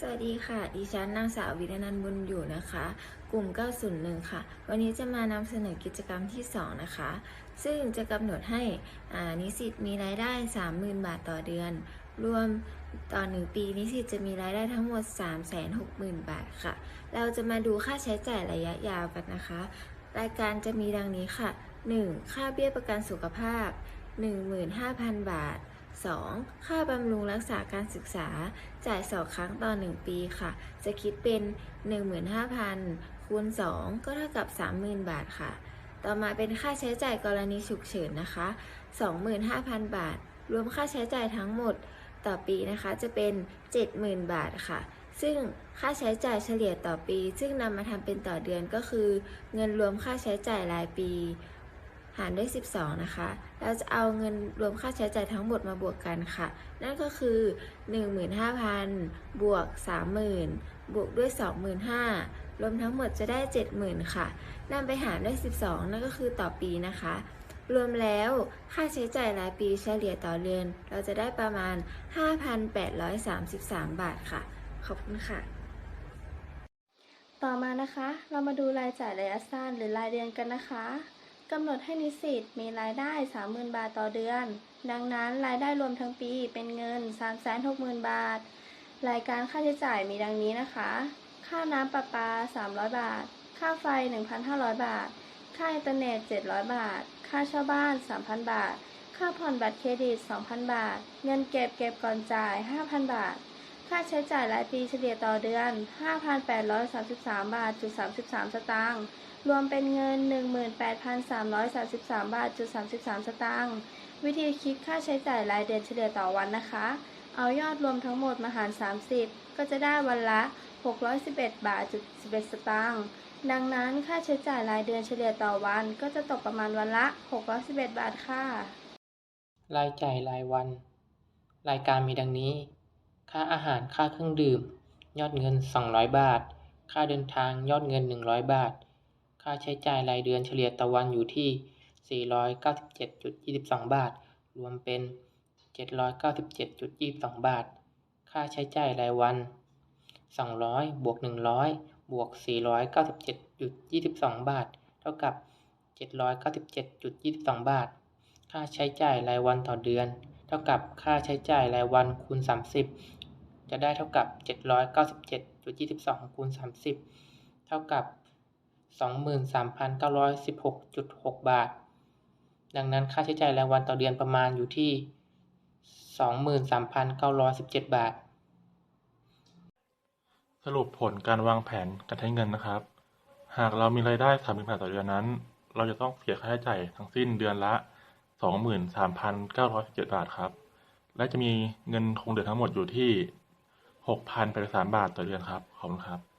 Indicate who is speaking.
Speaker 1: สวัสดีค่ะ ดิฉันนางสาววิรนันท์บุญอยู่นะคะ กลุ่ม 901 ค่ะ วันนี้จะมานำเสนอกิจกรรมที่ 2 นะคะ ซึ่งจะกำหนดให้นิสิตมีรายได้ 30,000 บาทต่อเดือน รวมต่อ1ปี นิสิตจะมีรายได้ทั้งหมด 360,000 บาทค่ะ เราจะมาดูค่าใช้จ่ายระยะยาวกันนะคะ รายการจะมีดังนี้ค่ะ 1. ค่าเบี้ยประกันสุขภาพ 15,000 บาท 2. ค่าบำรุงรักษาการศึกษา จ่ายสองครั้งต่อ 1 ปีค่ะ จะคิดเป็น 15,000 คูณ 2 ก็เท่ากับ 30,000 บาทค่ะ ต่อมาเป็นค่าใช้จ่ายกรณีฉุกเฉินนะคะ 25,000 บาท รวมค่าใช้จ่ายทั้งหมดต่อปีนะคะจะเป็น 70,000 บาทค่ะ ซึ่งค่าใช้จ่ายเฉลี่ยต่อปี ซึ่งนำมาทำเป็นต่อเดือนก็คือ เงินรวมค่าใช้จ่ายรายปี หารด้วย 12 นะคะ เราจะเอาเงินรวมค่าใช้จ่ายทั้งหมดมาบวกกันค่ะ นั่นก็คือ 15,000 บวก 30,000 บวกด้วย 25,000 รวมทั้งหมดจะได้ 70,000 ค่ะนำไปหารด้วย 12 นั่นก็คือต่อปีนะคะ รวมแล้วค่าใช้จ่ายรายปีเฉลี่ยต่อเดือน เราจะได้ประมาณ 5,833 บาทค่ะ ขอบคุณค่ะ
Speaker 2: ต่อมานะคะ เรามาดูรายจ่ายระยะสั้นหรือรายเดือนกันนะคะ กำหนดให้นิสิตมีรายได้ 30,000 บาทต่อเดือน ดังนั้นรายได้รวมทั้งปีเป็นเงิน 360,000 บาท รายการค่าใช้จ่ายมีดังนี้นะคะ ค่าน้ำประปา 300 บาท ค่าไฟ 1,500 บาท ค่าอินเทอร์เน็ต 700 บาท ค่าเช่าบ้าน 3,000 บาท ค่าผ่อนบัตรเครดิต 2,000 บาท เงินเก็บเก็บก่อนจ่าย 5,000 บาท ค่าใช้จ่ายรายปีเฉลี่ยต่อเดือน 5,833 บาทจุด33 สตางค์ รวมเป็นเงิน 18,333 บาทจุด33 สตางค์ วิธีคิดค่าใช้จ่ายรายเดือนเฉลี่ยต่อวันนะคะ เอายอดรวมทั้งหมดมาหาร 30 ก็จะได้วันละ 611 บาทจุด11 สตางค์ ดังนั้นค่าใช้จ่ายรายเดือนเฉลี่ยต่อวันก็จะตกประมาณวันละ 611 บาทค่ะ
Speaker 3: รายจ่ายรายวัน รายการมีดังนี้ ค่าอาหารค่าเครื่องดื่ม ยอดเงิน 200 บาท ค่าเดินทางยอดเงิน 100 บาท ค่าใช้จ่ายรายเดือนเฉลี่ยต่อวันอยู่ที่ 497.22 บาท รวมเป็น 797.22 บาท ค่าใช้จ่ายรายวัน 200 บวก 100 บวก 497.22 บาท เท่ากับ 797.22 บาท ค่าใช้จ่ายรายวันต่อเดือน เท่ากับค่าใช้จ่ายรายวันคูณ 30 จะได้เท่ากับ 797.22คูณ30 เท่ากับ 23,916.6 บาท ดังนั้นค่าใช้จ่ายรายวันต่อเดือนประมาณอยู่ที่ 23,917 บาท
Speaker 4: สรุปผลการวางแผนการใช้เงินนะครับ หากเรามีรายได้สามหมื่นบาทต่อเดือนนั้น เราจะต้องเสียค่าใช้จ่ายทั้งสิ้นเดือนละ สองหมื่นสามพันเก้าร้อยสิบเจ็ดบาทครับ และจะมีเงินคงเหลือทั้งหมดอยู่ที่หกพันแปดสามบาทต่อเดือนครับ ขอบคุณครับ